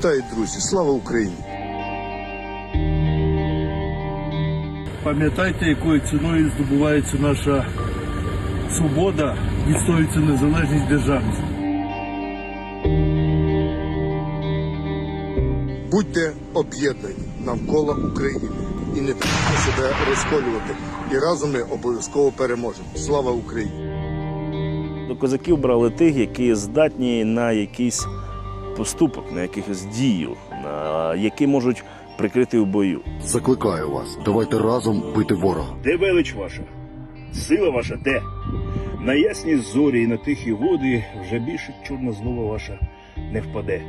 Вітаю, друзі! Слава Україні! Пам'ятайте, якою ціною здобувається наша свобода, відстоюється незалежність державність. Будьте об'єднані навколо України і не треба себе розколювати. І разом ми обов'язково переможемо. Слава Україні! До козаків брали тих, які здатні на якийсь поступок, на якихось дію, які можуть прикрити в бою. Закликаю вас, давайте разом бити ворога. Де велич ваша? Сила ваша де? На ясні зорі і на тихі води вже більше чорна злова ваша не впаде.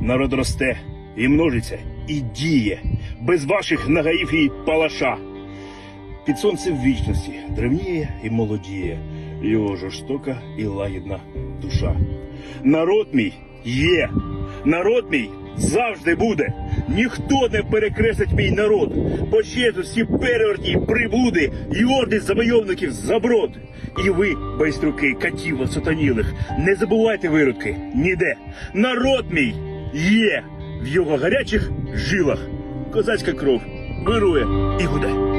Народ росте і множиться, і діє, без ваших нагаїв і палаша. Під сонцем вічності древніє і молодіє, його жорстока і лагідна душа. Народ мій є, народ мій завжди буде. Ніхто не перекреслить мій народ, бо ще усі перевертні приблуди і орди завойовників заброд. І ви, байструки, катів сатанілих, не забувайте виродки ніде. Народ мій є в його гарячих жилах. Козацька кров вирує і гуде.